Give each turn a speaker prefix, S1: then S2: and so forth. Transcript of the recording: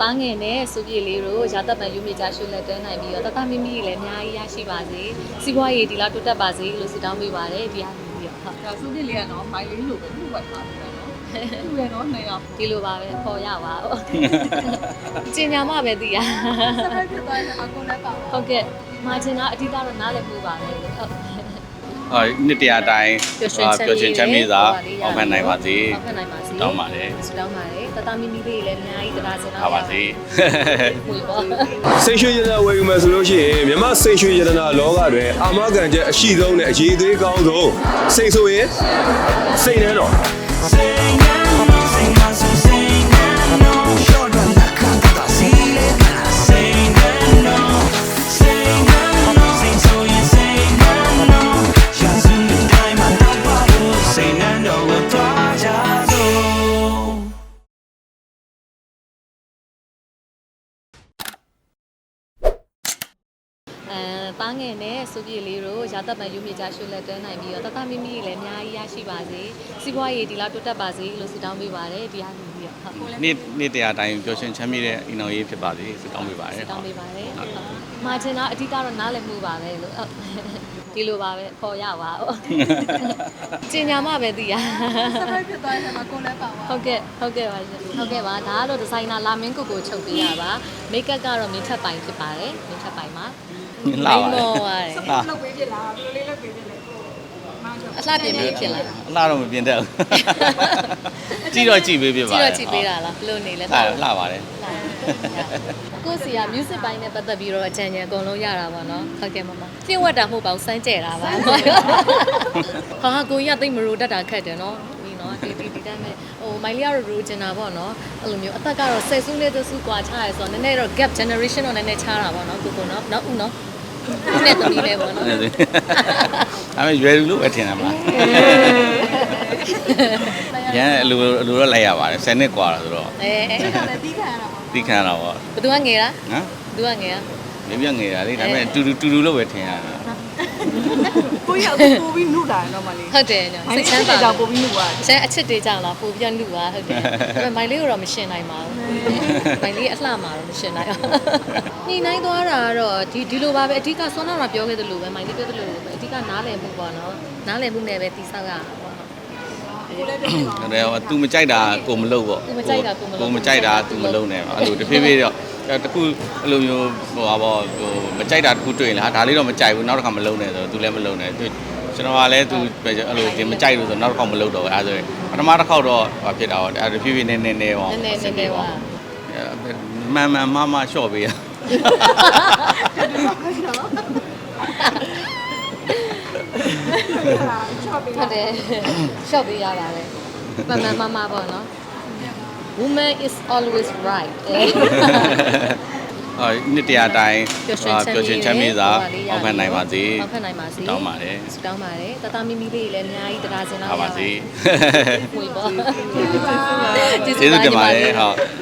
S1: ပန်းငယ်နဲ့စုပြေလေးတို့ရာသက်ပံယူမိကြရှုလက်တွဲနိုင်ပြီးတော့တတမီမီလည်းအများကြီးရရှိပါစေစီးပွားရေးဒီလောက်တိုးတက်ပါစေလို့ဆုတောင်းပေးပါတယ်ဒီဟာပြီးတော့ဟုတ်
S2: ဒါစုပြစ်လေးကနော်မိုင်လေးလိုပဲသူ့ဝက်ထားတယ်နော်သူ့ရနော်နှစ်ယောက်
S1: ဒီလိုပါပဲခေါ်ရပါဦးကျင်ညာမှပဲသိရ
S2: ဆက်လက်ဖြစ်သွားရင်အကုန်လည်းပါ
S1: ဟုတ်ကဲ့မာချင်တာအဓိကတော့နားလည်မှုပါပဲဟုတ်
S3: အော် နှစ်တရာတိုင်း
S1: ပျော်ရွှင်ချမ်း
S3: ပျော်ရွှင်ချမ်းမြေသာ
S1: ဟို
S3: အောက်ဖက်နိုင်ပါစေ
S1: အောက်ဖက်နိုင်ပါစေ
S3: တောင်းပါတယ်
S1: ဆုတောင်းပါတယ်တတမီမီလေးလည်းအများကြီးတရားစင်
S3: ထားပါစေ
S1: ဝေပေါ့
S4: စိတ်ရွှေရတနာဝယ်ယူမယ်ဆိုလို့ရှိရင်မြမစိတ်ရွှေရတနာလောကတွင်အာမခံချက်အရှိဆုံးနဲ့အရေးသေးကောင်းဆုံးစိတ်ဆိုရင်စိတ်နဲ့တော့
S5: Say
S1: အဲပန်းငယ်နဲ့စုပြေလေးတို့ရာသက်ပံယူမိကြရှုလက်တွဲနိုင်ပြီးတော့တတမီမီလည်းအများကြီးရရှိပါစေစီးပွားရေးဒီလောက်တိုးတက်ပါစေလို့ဆုတောင်းပေးပါတယ်ဒီဟာပြီးတော့ဟုတ်
S3: နှစ်နှစ်တရာတိုင်းပျော်ရွှင်ချမ်းမြေတဲ့အင်တော်ရေးဖြစ်ပါစေဆုတောင်းပေးပါရ
S1: ဆု
S3: ယ်
S1: တောင်းပေးပါတယ်ဟုတ်မာချင်တာအဓိကတော့နားလည်မှုပါပဲလို့ဟုတ်ဒီလိုပါပဲခေါ်ရပါဦးကျင်ညာမှပဲသိရ
S2: ဆက်လက်ဖြစ်သွားရင်အကုန်လည်းပါ
S1: ဟုတ်ကဲ့ဟုတ်ကဲ့ပါရှင်ဟုတ်ကဲ့ပါဒါကတော့ဒီဇိုင်နာလာမင်းကိုကိုချုပ်ပေးရပါမိတ်ကပ်ကတော့မင်းထပ်ပိုင်ဖြစ်ပါတယ်မင်းထပ်ပိုင်မှာ
S3: လာပါ
S1: မိ
S3: လေ
S1: န်မောပါတယ်
S3: ဟာ
S2: လုပ်ပေးဖြစ်လားဘယ်လိုလေးလုပ်ပေးဖြစ်လဲမောင်ကျော်
S1: အလှပြင်ပြီးဖြစ်လာ
S3: အလားတော့မပြင်တတ်ဘူးကြည့်တော့ကြည့်ပေးပြပါ
S1: ကြည့်တော့ကြည့်ပေးတာလားဘယ်လိုနေလဲ
S3: လှလှပါတယ်
S1: ကိုစီက music ပိုင်းနဲ့ပတ်သက်ပြီးတော့အကြံဉာဏ်အကုန်လုံးရတာပါနော်ဟုတ်ကဲ့မမပြည့်ဝတ်တာမဟုတ်ပါဘူးစမ်းကြဲတာပါဟာကိုကြီးကသိပ်မရိုတတ်တာခက်တယ်နော်ဒီ နော်ဒီဒီဒီတိုင်းမဲ့ဟိုမိုင်လီကတော့ရိုချင်တာပေါ့နော်အဲ့လိုမျိုးအသက်ကတော့ဆယ်စုနှစ်တစုกว่าချရဲဆိုတော့နည်းနည်းတော့ gap generation တော့နည်းနည်းချတာပေါ့နော်ကိုကိုနော်နောက်ဦးနော်ဦးနဲ့သမီးလေးပေါ့နော်
S3: အဲ့ဒါပေမဲ့ရွယ်လူလို့ပဲထင်တာပါရန်အလိုအလိုတော့လိုက်ရပါတယ်10နှစ်กว่าဆိုတော့
S1: အဲအဲ
S2: ကလည်းတီးခံရတာပါ
S3: သိခံတော့ဗော
S1: ဘသူကငယ်လား
S3: နော်
S1: ဘသူကငယ်လား
S3: မြပြငယ်တာလေဒါပေမဲ့တူတူတူတူလို့ပဲထင်ရတာ
S2: ကိုရောက်ပို့ပြီးနှုတ်တာတော့မလေး
S1: ဟုတ်တယ်ည
S2: မို
S1: စိ
S2: င်
S1: တ်ချ
S2: ချမ်း
S1: မ်း
S2: ပါ
S1: ပါ
S2: တော့ပို့ပြီးနှုတ်သွားတယ်
S1: ကျန်အချစ်တွေကြောင့်လားပို့ပြန်လူပါဟုတ်တယ်ဒါပေမဲ့မိုင်လေးကိုတော့မရှင်နိုင်ပါဘူးမိုင်လေးအလှမှာတော့မရှင်နိုင်အောင်ညှိနှိုင်းသွားတာကတော့ဒီဒီလိုပါပဲအဓိကဆွမ်းနာမှာပြောခဲ့သလိုပဲမိုင်လေးပြောသလိုပဲအဓိကနားလည်မှုပေါ့နော်နားလည်မှုနဲ့ပဲတိဆောက်ရတာပေါ့
S2: ကိုလည်းပြောပါ
S3: ဒါတော့ तू မကြိုက်တာကိုမလုပ်ပေါ့
S1: သူမကြိုက်တာကိုမလုပ်
S3: ကိုမကြိုက်တာ तू မလုပ်နဲ့အဲ့လိုတဖြည်းဖြည်းတော့ တခုအဲ့လိုမျိုးဟိုပါပေါ့ဟိုမကြိုက်တာတခုတွေ့ရင်လားဒါလေးတော့မကြိုက်ဘူးနောက်တစ်ခါမလုံနဲ့ဆိုတော့ तू လည်းမလုံနဲ့သူကျွန်တော်ကလည်း तू အဲ့လိုဒီမကြိုက်လို့ဆိုနောက်တစ်ခါမလုံတော့ဘူးအဲ့ဒါဆိုရင်ပထမတစ်ခေါက်တော့ဟိုဖြစ်တာပေါ့အဲ့ဒါဖြည်းဖြည်းနည်းနည်းနည်းပေါ့
S1: နည်းနည်းနည်းနည်းပေါ့
S3: မှန်မှန်မမလျှော့ပေးရ
S1: ဟုတ်တယ်ရှော့ပေးရပါတယ်ပမာမမပေါ့နော် woman is always right
S3: အော်နှစ်တရာတိုင်း
S1: ပျော်ရွှင်ချမ်း
S3: ပျော်ရွှင်ချမ်းမြေသာအောက်ဖက်နိုင်ပါစေ
S1: အောက်ဖက်နိုင်ပါစေ
S3: တောင်းပါတယ်
S1: ဆုတောင်းပါတယ်တတမီမီလေးလည်းအများကြီးတရားစင်တော့
S3: ထားပါစေ
S1: ဝေပေါ့
S3: ကျေးဇူးတင်ပါတယ်ဟုတ်